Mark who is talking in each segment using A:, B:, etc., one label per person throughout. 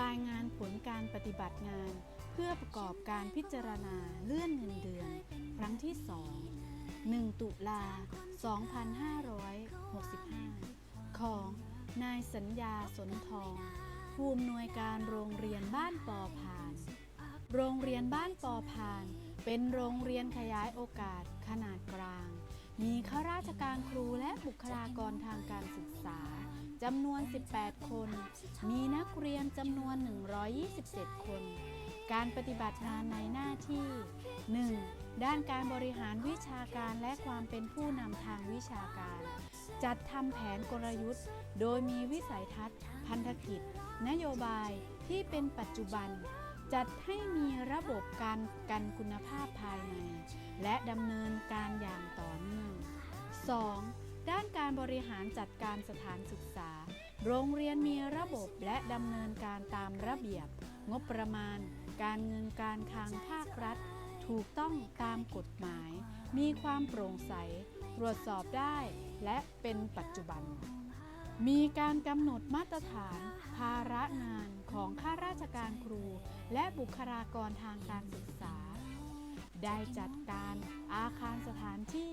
A: รายงานผลการปฏิบัติงาน เพื่อประกอบการพิจารณาเลื่อนเงินเดือน ครั้งที่ 2 1 ตุลา 2565 ของนายสัญญาสนทอง ผู้อำนวยการโรงเรียนบ้านปอพาน โรงเรียนบ้านปอพาน เป็นโรงเรียนขยายโอกาสขนาดกลาง มีข้าราชการครูและบุคลากรทางการศึกษาจำนวน 18 คน มีนักเรียนจำนวน 127 คน การปฏิบัติงานในหน้าที่ 1. ด้านการบริหารวิชาการและความเป็นผู้นำทางวิชาการ จัดทำแผนกลยุทธ์ โดยมีวิสัยทัศน์ พันธกิจ นโยบายที่เป็นปัจจุบัน จัดให้มีระบบการกันคุณภาพภายใน และดำเนินการอย่างต่อเนื่อง 2. ด้านการบริหารจัดการสถานศึกษา โรงเรียนมีระบบและดำเนินการตามระเบียบ งบประมาณ การเงินการคลังภาครัฐ ถูกต้องตามกฎหมาย มีความโปร่งใส ตรวจสอบได้ และเป็นปัจจุบัน มีการกำหนดมาตรฐาน ภาระงานของข้าราชการครู และบุคลากรทางการศึกษา ได้จัดการอาคารสถานที่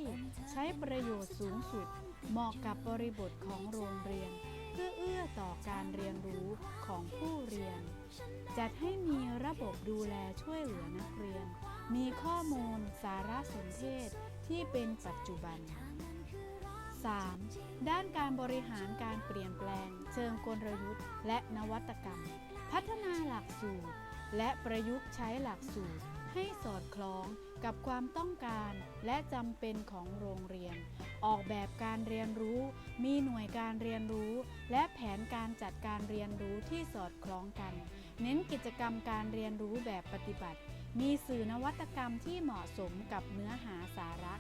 A: ใช้ประโยชน์สูงสุด เหมาะกับบริบทของโรงเรียน เพื่อเอื้อต่อการเรียนรู้ของผู้เรียน จัดให้มีระบบดูแลช่วยเหลือนักเรียน มีข้อมูลสารสนเทศที่เป็นปัจจุบัน 3. ด้านการบริหารการเปลี่ยนแปลง เชิงกลยุทธ์ และนวัตกรรม พัฒนาหลักสูตร และประยุกต์ใช้หลักสูตร ให้สอดคล้องกับความต้องการและจำเป็นของโรงเรียน ออกแบบการเรียนรู้ มีหน่วยการเรียนรู้ และแผนการจัดการเรียนรู้ที่สอดคล้องกัน เน้นกิจกรรมการเรียนรู้แบบปฏิบัติ มีสื่อนวัตกรรมที่เหมาะสมกับเนื้อหาสาระ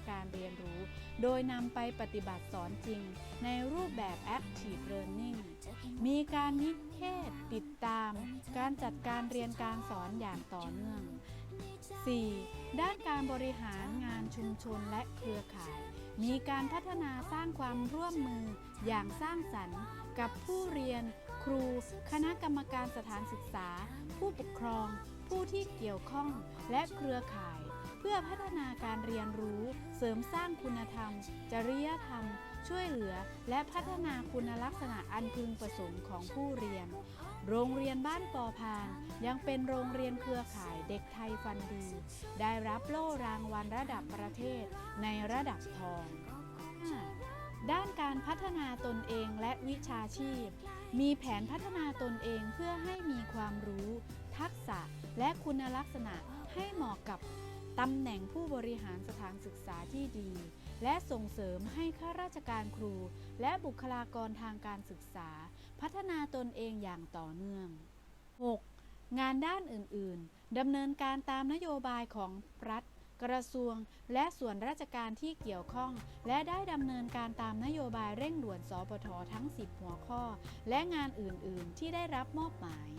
A: โดยนำไปปฏิบัติสอนจริง ในรูปแบบ Active Learning มีการนิเทศติดตาม การจัดการเรียนการสอนอย่างต่อเนื่อง 4. ด้านการบริหารงานชุมชนและเครือข่าย มีการพัฒนาสร้างความร่วมมืออย่างสร้างสรรค์กับผู้เรียน ครู คณะกรรมการสถานศึกษา ผู้ปกครอง ผู้ที่เกี่ยวข้องและเครือข่าย เพื่อพัฒนาการเรียนรู้ เสริมสร้างคุณธรรม จริยธรรม ช่วยเหลือ และพัฒนาคุณลักษณะอันพึงประสงค์ของผู้เรียน โรงเรียนบ้านปอพาน ยังเป็นโรงเรียนเครือข่ายเด็กไทยฟันดี ได้รับโล่รางวัลระดับประเทศในระดับทองด้านการพัฒนาตนเองและวิชาชีพ มีแผนพัฒนาตนเองเพื่อให้มีความรู้ ทักษะและคุณลักษณะให้เหมาะกับ ตำแหน่งผู้บริหารสถานศึกษาที่ดี และส่งเสริมให้ข้าราชการครู และบุคลากรทางการศึกษา พัฒนาตนเองอย่างต่อเนื่อง 6. งานด้านอื่น ๆ ดำเนินการตามนโยบายของรัฐ กระทรวง และส่วนราชการที่เกี่ยวข้อง และได้ดำเนินการตามนโยบายเร่งด่วนสปททั้ง 10 หัวข้อ และงานอื่น ๆ ที่ได้รับมอบหมาย